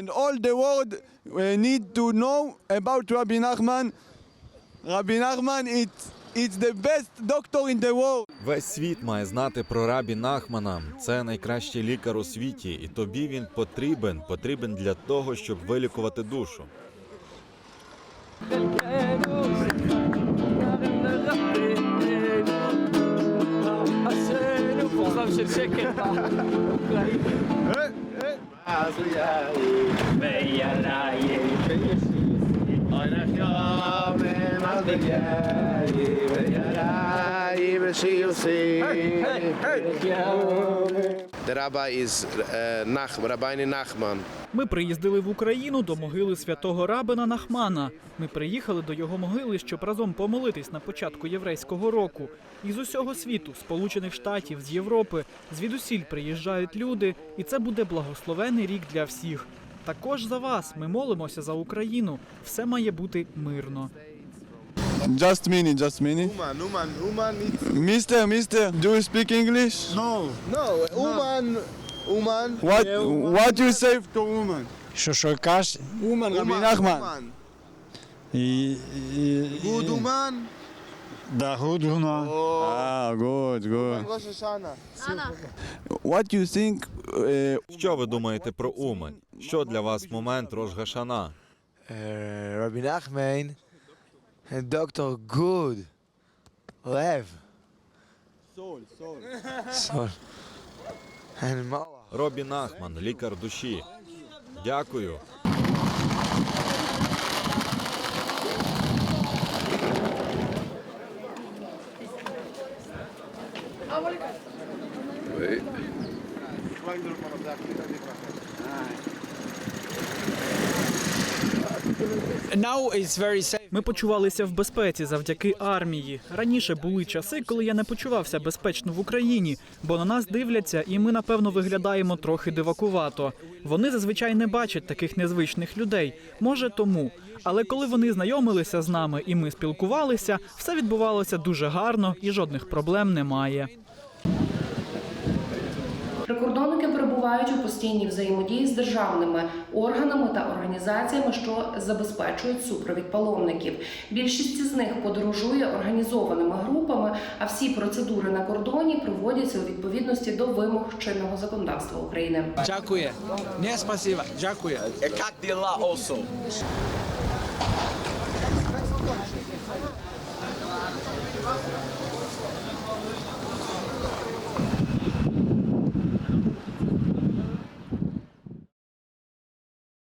And all the world uh, need to know about Rabbi Nachman. Rabbi Nachman, it's, it's the best doctor in the world. Весь світ має знати про рабі Нахмана. Це найкращий лікар у світі, і тобі він потрібен. Потрібен для того, щоб вилікувати душу. Azuyayi Beyanayi Ayrakya Memadriyayi The rabbi is uh, Nach, Rabbi Nachman. Ми приїздили в Україну до могили святого рабина Нахмана. Ми приїхали до його могили, щоб разом помолитись на початку єврейського року. Із усього світу, Сполучених Штатів, з Європи, звідусіль приїжджають люди, і це буде благословений рік для всіх. Також за вас ми молимося за Україну. Все має бути мирно. Just minute, just minute. Uman, Uman, Uman. It's, Mister, mister, do you speak English? no, Uman, Uman. What, what you say to woman? Що що каш? Woman, Rabbi Nachman. І, і, Good Uman. да, гудуна. Ah, good, good. Rosh Hashanah. What you think? Uh, Що ви думаєте про Умань? Що для вас момент Рожгашана? Uh, Rabbi Nachman, and Dr. Good, Lev, soul, soul. Sol, and Moa. Робі Нахман, лікар душі. Дякую. Now Ми почувалися в безпеці завдяки армії. Раніше були часи, коли я не почувався безпечно в Україні, бо на нас дивляться, і ми напевно виглядаємо трохи дивакувато. Вони зазвичай не бачать таких незвичних людей. Може тому. Але коли вони знайомилися з нами і ми спілкувалися, все відбувалося дуже гарно і жодних проблем немає. Прикордонники перебувають у постійній взаємодії з державними органами та організаціями, що забезпечують супровід паломників. Більшість з них подорожує організованими групами, а всі процедури на кордоні проводяться у відповідності до вимог чинного законодавства України. Дякую. Не спасибо. Дякую.